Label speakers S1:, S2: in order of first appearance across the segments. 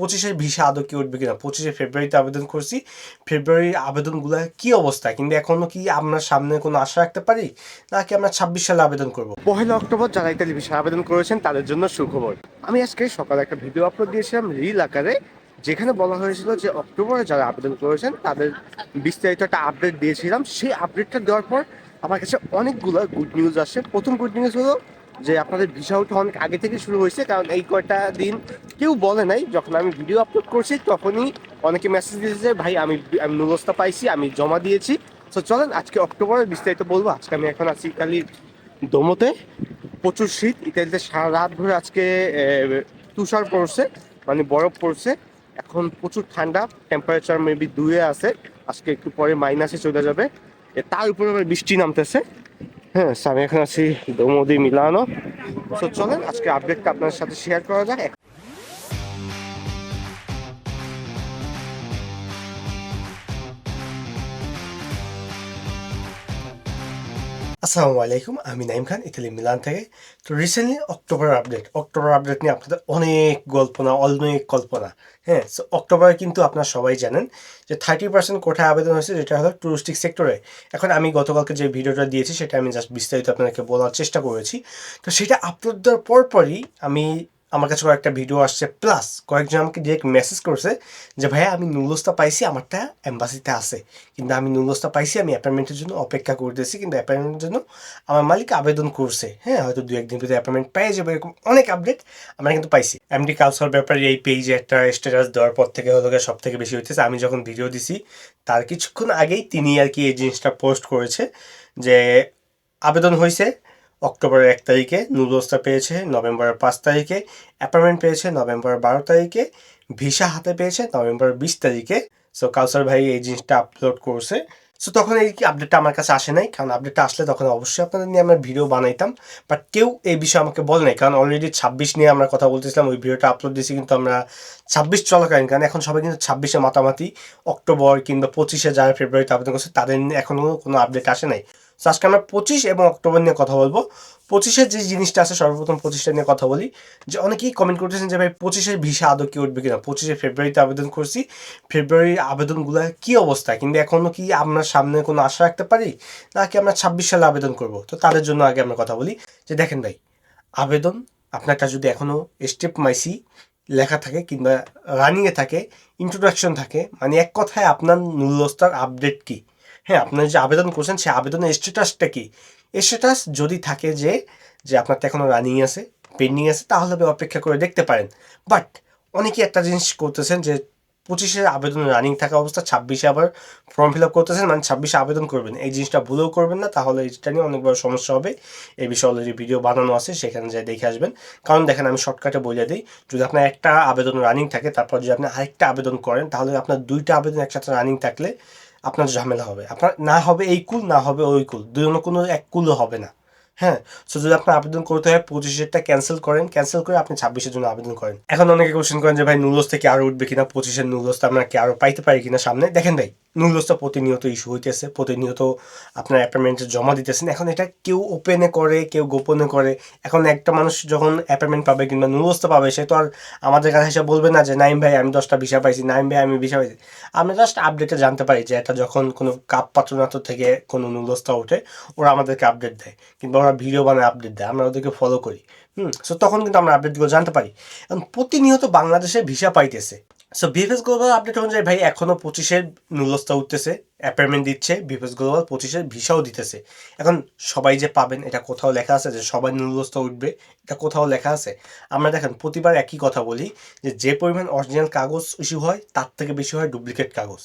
S1: পঁচিশের ভিসা আদৌ কি উঠবে কিনা? পঁচিশে ফেব্রুয়ারিতে আবেদন করছি। ফেব্রুয়ারির আবেদনগুলো কি অবস্থা? কিন্তু এখনও কি আপনার সামনে কোনো আশা রাখতে পারি? নাকি আমরা ছাব্বিশ সালে আবেদন করব? পহেলা অক্টোবর যারা ইতালি ভিসা আবেদন করেছেন, তাদের জন্য সুখবর। আমি আজকে সকালে একটা ভিডিও আপলোড দিয়েছিলাম রিল আকারে, যেখানে বলা হয়েছিল যে অক্টোবরে যারা আবেদন করেছেন, তাদের বিস্তারিত একটা আপডেট দিয়েছিলাম। সেই আপডেটটা দেওয়ার পর আমার কাছে অনেকগুলো গুড নিউজ আসে। প্রথম গুড নিউজ হলো যে আপনাদের ভিসা উঠা অনেক আগে থেকে শুরু হয়েছে, কারণ এই কয়টা দিন কেউ বলে নাই। যখন আমি ভিডিও আপলোড করছি, তখনই অনেকে মেসেজ দিয়েছে ভাই, আমি আমি নুরস্তা পাইছি, আমি জমা দিয়েছি। তো চলেন, আজকে অক্টোবরে বিস্তারিত বলব। আজকে আমি এখন আছি ইতালি দোমোতে। প্রচুর শীত। ইতালিতে সারা রাত ধরে আজকে তুষার পড়ছে মানে বরফ পড়ছে। এখন প্রচুর ঠান্ডা। টেম্পারেচার মেবি দুয়ে আছে। আজকে একটু পরে মাইনাসে চলে যাবে। তার উপরে আবার বৃষ্টি নামতেছে। হ্যাঁ আমি এখন আছি দমদি মিলানো তো চলেন, আজকে আপডেটটা আপনার সাথে শেয়ার করা যায় আসসালামু আলাইকুম, আমি নাইম খান, ইতালি মিলান থেকে। তো recently October update October update নিয়ে আপনাদের অনেক কল্পনা অনেক কল্পনা হ্যাঁ? সো অক্টোবরে কিন্তু আপনারা সবাই জানেন যে থার্টি পার্সেন্ট কোথায় আবেদন হয়েছে, যেটা হলো টুরিস্টিক সেক্টরে এখন আমি গতকালকে যে ভিডিওটা দিয়েছি, সেটা আমি জাস্ট বিস্তারিত আপনাদেরকে বলার চেষ্টা করেছি। তো সেটা আপলোড দেওয়ার পরপরই আমি আমার কাছে কয়েকটা ভিডিও আসছে প্লাস কয়েকজন আমাকে ডিরেক্ট মেসেজ করছে যে, ভাইয়া, আমি নুলসটা পাইছি, আমারটা অ্যাম্বাসিতে আছে। কিন্তু আমি নুলসটা পাইছি, আমি অ্যাপয়েন্টমেন্টের জন্য অপেক্ষা করতেছি, কিন্তু অ্যাপয়েন্টমেন্টের জন্য আমার মালিক আবেদন করছে। হ্যাঁ হয়তো দু একদিন ভিতরে অ্যাপয়েন্টমেন্ট পেয়ে যাবে, এরকম অনেক আপডেট আমরা কিন্তু পাইছি। এমডি কালচার ব্যাপারে এই পেজে একটা স্ট্যাটাস দেওয়ার পর থেকে হলো সব থেকে বেশি হইতেছে। আমি যখন ভিডিও দিছি, তার কিছুক্ষণ আগেই তিনি আর কি এই জিনিসটা পোস্ট করেছে যে, আবেদন হয়েছে অক্টোবরের এক তারিখে নুডলসটা পেয়েছে, নভেম্বরের পাঁচ তারিখে। অ্যাপয়েন্টমেন্ট পেয়েছে নভেম্বরের বারো তারিখে। ভিসা হাতে পেয়েছে, নভেম্বর বিশ তারিখে। সো কাউসার ভাই এই জিনিসটা আপলোড করছে। সো তখন এই আপডেটটা আমার কাছে আসে নাই, কারণ আপডেটটা আসলে তখন অবশ্যই আপনাদের নিয়ে আমরা ভিডিও বানাইতাম। বাট কেউ এই বিষয়ে আমাকে বলে নাই, কারণ অলরেডি ছাব্বিশ নিয়ে আমরা কথা বলতেছিলাম, ওই ভিডিওটা আপলোড দিয়েছি, কিন্তু আমরা ছাব্বিশ চলাকালীন, কারণ এখন সবাই কিন্তু ছাব্বিশে মাতামাতি, অক্টোবর কিংবা পঁচিশে যারা ফেব্রুয়ারিতে আবেদন করছে, তাদের এখনও কোনো আপডেট আসে নাই। তো আজকে আমরা পঁচিশ এবং অক্টোবর নিয়ে কথা বলব। পঁচিশের যে জিনিসটা আছে, সর্বপ্রথম পঁচিশটা নিয়ে কথা বলি। যে অনেকেই কমেন্ট করতেছেন যে, ভাই, পঁচিশের ভিসা আদৌ কি উঠবে কিনা? পঁচিশে ফেব্রুয়ারিতে আবেদন করছি। ফেব্রুয়ারির আবেদনগুলো কি অবস্থা? কিন্তু এখনও কি আমরা সামনে কোনো আশা রাখতে পারি? নাকি আমরা ছাব্বিশ সালে আবেদন করব? তো তাদের জন্য আগে আমরা কথা বলি। যে দেখেন ভাই, আবেদন আপনারটা যদি এখনও স্টেপ মাইসি লেখা থাকে কিংবা রানিংয়ে থাকে ইন্ট্রোডাকশন থাকে মানে এক কথায় আপনার নুল্লস্তার আপডেট কি? হ্যাঁ আপনার যে আবেদন করছেন, সেই আবেদনের স্ট্যাটাসটা কি? স্ট্যাটাস যদি থাকে যে যে আপনার তো এখনও রানিং আছে পেন্ডিং আছে, তাহলে আপনি অপেক্ষা করে দেখতে পারেন। বাট অনেকেই একটা জিনিস করতেছেন যে, পঁচিশে আবেদন রানিং থাকা অবস্থা, ছাব্বিশে আবার ফর্ম ফিল আপ করতেছেন মানে ছাব্বিশে আবেদন করবেন। এই জিনিসটা ভুলেও করবেন না, তাহলে এটা নিয়ে অনেক বড় সমস্যা হবে। এই বিষয়ে অলরেডি ভিডিও বানানো আছে, সেখানে যাই দেখে আসবেন। কারণ দেখেন, আমি শর্টকাটে বলে দিই, যদি আপনার একটা আবেদন রানিং থাকে, তারপর যদি আপনি আরেকটা আবেদন করেন, তাহলে আপনার দুইটা আবেদন একসাথে রানিং থাকলে আপনার ঝামেলা হবে। আপনার না হবে এই কুল, না হবে ওই কুল। দুই কোনো এক কুলও হবে না। হ্যাঁ? সো যদি আপনার আবেদন করতে হয় পঁচিশেরটা ক্যান্সেল করেন। ক্যান্সেল করে আপনি ছাব্বিশের জন্য আবেদন করেন। এখন অনেকে কোশ্চেন করেন যে, ভাই নুলস থেকে আরও উঠবে কিনা? পঁচিশের নুলসটা আমরা কি আরও পাইতে পারি কিনা সামনে? দেখেন ভাই নুলসটা প্রতিনিয়ত ইস্যু হইতেছে, প্রতিনিয়ত আপনার অ্যাপয়েন্টমেন্টে জমা দিতেছেন। এখন এটা কেউ ওপেনে করে, কেউ গোপনে করে। এখন একটা মানুষ যখন অ্যাপয়েন্টমেন্ট পাবে কিংবা নুলসটা পাবে, সে তো আর আমাদের কাছে এসে বলবে না যে, নাইম ভাই, আমি দশটা ভিসা পাইছি, নাইম ভাই, আমি ভিসা পাইছি। আমরা জাস্ট আপডেটে জানতে পারি যে, এটা যখন কোনো কাপ পাত্রনাথ থেকে কোনো নুলসটা ওঠে, ওরা আমাদেরকে আপডেট দেয় কিংবা ওরা ভিডিও বানায় আপডেট দেয়। আমরা ওদেরকে ফলো করি। হুম সো তখন কিন্তু আমরা আপডেটগুলো জানতে পারি। এখন প্রতিনিয়ত বাংলাদেশে ভিসা পাইতেছে। সো বিএফএস গ্লোবাল আপডেট অনুযায়ী, ভাই এখনও পঁচিশের নুলসটা উঠতেছে। অ্যাপয়েন্টমেন্ট দিচ্ছে বিএফএস গ্লোবাল পঁচিশের ভিসাও দিতেছে। এখন সবাই যে পাবেন, এটা কোথাও লেখা আছে যে সবাই নুলসটা উঠবে, এটা কোথাও লেখা আছে। আমরা দেখেন, প্রতিবার একই কথা বলি যে যে পরিমাণ অরিজিনাল কাগজ ইস্যু হয়, তার থেকে বেশি হয় ডুপ্লিকেট কাগজ।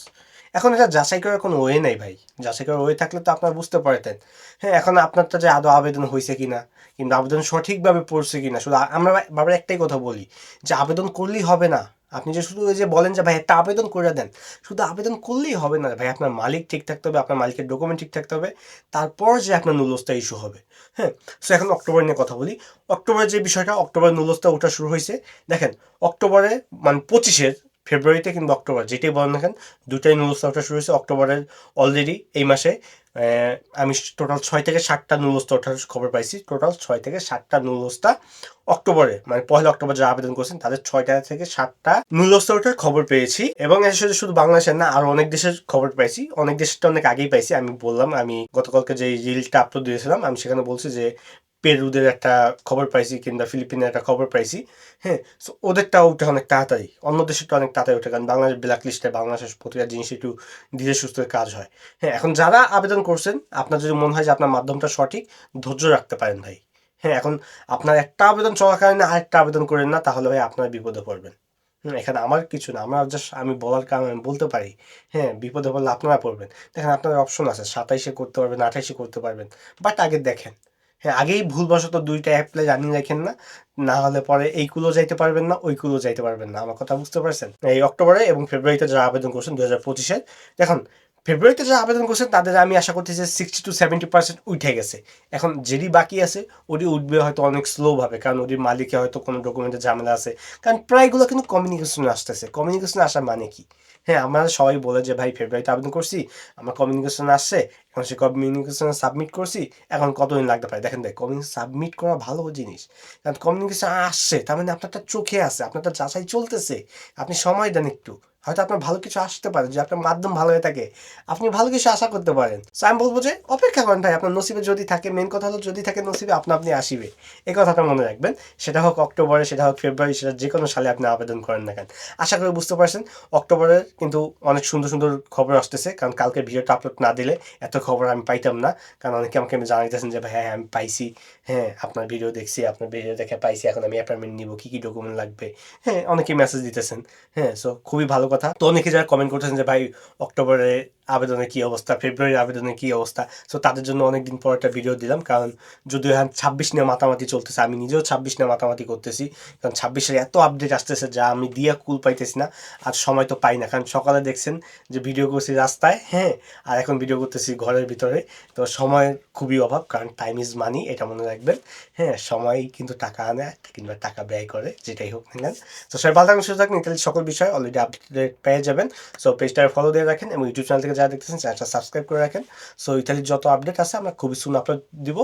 S1: এখন এটা যাচাই করার কোনো ওয়ে নেই, ভাই। যাচাই করার ওয়ে থাকলে তো আপনার বুঝতে পারতেন। হ্যাঁ এখন আপনারটা যে আদৌ আবেদন হয়েছে কিনা, কিন্তু আবেদন সঠিকভাবে পড়ছে কি না শুধু আমরা বাবার একটাই কথা বলি যে, আবেদন করলেই হবে না। আপনি যে শুধু যে বলেন যে, ভাই, একটা আবেদন করে দেন। শুধু আবেদন করলেই হবে না, ভাই। আপনার মালিক ঠিক থাকতে হবে, আপনার মালিকের ডকুমেন্ট ঠিক থাকতে হবে। তারপর যে আপনার নুলস্তা ইস্যু হবে হ্যাঁ? সো এখন অক্টোবর নিয়ে কথা বলি। অক্টোবরের যে বিষয়টা অক্টোবর নুলস্তা ওঠা শুরু হয়েছে। দেখেন, অক্টোবরে মানে পঁচিশের ফেব্রুয়ারিতে কিংবা অক্টোবর যেটাই বলেন দেখেন দুটাই নুলসটা ওঠা শুরু হয়েছে অক্টোবরের অলরেডি এই মাসে। আমি টোটাল ছয় থেকে সাতটা নুলস্তা ওঠার খবর পাইছি। টোটাল ছয় থেকে সাতটা নুলস্তা অক্টোবরে মানে পহেলা অক্টোবর যারা আবেদন করছেন, তাদের ছয়টা থেকে সাতটা নুলস্তা ওঠার খবর পেয়েছি। এবং এর সাথে শুধু বাংলাদেশের না, আরও অনেক দেশের খবর পাইছি। অনেক দেশেরটা অনেক আগেই পাইছি। আমি বললাম, আমি গতকালকে যে রিলটা আপলোড দিয়েছিলাম, আমি সেখানে বলছি যে পেরুদের একটা খবর পাইছি কিংবা ফিলিপিনের একটা খবর পাইছি হ্যাঁ সো ওদেরটা ওঠে অনেক তাড়াতাড়ি। অন্য দেশেরটা অনেক তাড়াতাড়ি ওঠে, কারণ বাংলাদেশ ব্ল্যাক লিস্টে বাংলাদেশের প্রতিটা জিনিস একটু ধীরে সুস্থ কাজ হয়। হ্যাঁ এখন যারা আবেদন করছেন, আপনার যদি মনে হয় যে আপনার মাধ্যমটা সঠিক, ধৈর্য রাখতে পারেন ভাই। হ্যাঁ এখন আপনার একটা আবেদন চলাকালীন আরেকটা আবেদন করেন না, তাহলে ভাই আপনার বিপদে পড়বেন। এখানে আমার কিছু না, আমার জাস্ট আমি বলার কারণে আমি বলতে পারি হ্যাঁ বিপদে পড়লে আপনারা পড়বেন। দেখেন আপনার অপশন আছে, সাতাইশে করতে পারবেন, আঠাইশে করতে পারবেন বাট আগে দেখেন। হ্যাঁ আগেই ভুলবশত দুইটা অ্যাপ্লাই জানিয়ে রাখেন না। না হলে পরে এইগুলো যাইতে পারবেন না, ওইগুলো যাইতে পারবেন না। আমার কথা বুঝতে পারছেন? এই অক্টোবরে এবং ফেব্রুয়ারিতে যারা আবেদন করছেন দু হাজার পঁচিশে দেখুন ফেব্রুয়ারিতে যারা আবেদন করছেন, তাদের আমি আশা করতেছি যে সিক্সটি টু সেভেন্টি পার্সেন্ট উঠে গেছে। এখন যেটি বাকি আছে ওটি উঠবে হয়তো অনেক স্লোভাবে কারণ ওটির মালিকে হয়তো কোনো ডকুমেন্টের ঝামেলা আছে। কারণ প্রায়গুলো কিন্তু কমিউনিকেশনে আসতেছে। কমিউনিকেশনে আসা মানে কি? হ্যাঁ আমরা সবাই বলে যে, ভাই ফেব্রুয়ারিতে আবেদন করছি, আমার কমিউনিকেশন আসছে, এখন সে কমিউনিকেশনে সাবমিট করছি, এখন কতদিন লাগতে পারে? দেখেন ভাই কমিউনিকেশন সাবমিট করা ভালো জিনিস। কারণ কমিউনিকেশন আসছে, তার মানে আপনারটা চোখে আছে, আপনারটা যাচাই চলতেছে। আপনি সময় দেন একটু। হয়তো আপনার ভালো কিছু আসতে পারে যে আপনার মাধ্যম ভালো হয়ে থাকে। আপনি ভালো কিছু আশা করতে পারেন। So, আমি বলব যে, অপেক্ষা করেন ভাই, আপনার নসিবে যদি থাকে মেন কথা হলো যদি থাকে নসিবে, আপনা আপনি আসিবে। এই কথাটা মনে রাখবেন। সেটা হোক অক্টোবরে, সেটা হোক ফেব্রুয়ারি, সেটা যে কোনো সালে আপনি আবেদন করেন না কেন। আশা করি বুঝতে পারছেন অক্টোবরের কিন্তু অনেক সুন্দর সুন্দর খবর আসতেছে, কারণ কালকে ভিডিওটা আপলোড না দিলে এত খবর আমি পাইতাম না। কারণ অনেকে আমাকে জানাইতেছেন যে, ভাই হ্যাঁ আমি পাইছি। হ্যাঁ আপনার ভিডিও দেখছি, আপনার ভিডিও দেখে পাইছি, এখন আমি অ্যাপয়েন্টমেন্ট নিব, কী কী ডকুমেন্ট লাগবে? হ্যাঁ অনেকেই মেসেজ দিতেছেন। হ্যাঁ সো খুবই ভালো কথা। তো অনেকে যারা কমেন্ট করতেছেন যে, ভাই, অক্টোবরে আবেদনের কি অবস্থা? ফেব্রুয়ারির আবেদনের কি অবস্থা? সো তাদের জন্য অনেকদিন পর একটা ভিডিও দিলাম, কারণ যদিও এখন ছাব্বিশ নিয়ে মাতামাতি চলতেছে, আমি নিজেও ছাব্বিশ নিয়ে মাতামাতি করতেছি, কারণ ছাব্বিশের এত আপডেট আসতেছে যা আমি দিয়া কুল পাইতেছি না, আর সময় তো পাই না। কারণ সকালে দেখছেন যে ভিডিও করছি রাস্তায় হ্যাঁ আর এখন ভিডিও করতেছি ঘরের ভিতরে। তো সময়ের খুবই অভাব, কারণ টাইম ইজ মানি এটা মনে রাখবেন। হ্যাঁ সময় কিন্তু টাকা আনে, কিংবা টাকা ব্যয় করে, যেটাই হোক না তো সবাই ভালো থাকুন থাকুন, ইত্যাদি সকল বিষয় অলরেডি আপডেট পেয়ে যাবেন। সো পেজটা ফলো দিয়ে রাখেন এবং ইউটিউব চ্যানেল থেকে যারা দেখতেছেন চ্যানেলটা সাবস্ক্রাইব করে রাখেন। সো ইতালির যত আপডেট আছে আমরা খুবই সুন আপলোড দিব।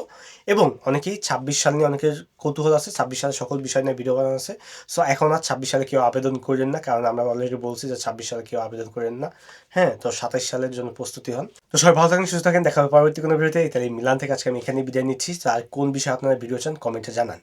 S1: এবং অনেকেই ছাব্বিশ সাল নিয়ে অনেকের কৌতূহল আছে, ছাব্বিশ সালে সকল বিষয় নিয়ে ভিডিও বানানো আছে। সো এখন আর ছাব্বিশ সালে কেউ আবেদন করেন না, কারণ আমরা অলরেডি বলছি যে ছাব্বিশ সালে কেউ আবেদন করেন না। হ্যাঁ তো সাতাইশ সালের জন্য প্রস্তুতি হন। তো সবাই ভালো থাকেন, সুস্থ থাকেন, দেখা পরবর্তী কোনো ভিডিওতে ইতালি মিলান থেকে আজকে আমি এখানে বিদায় নিচ্ছি। আর কোন বিষয়ে আপনারা ভিডিও চান কমেন্টে জানান।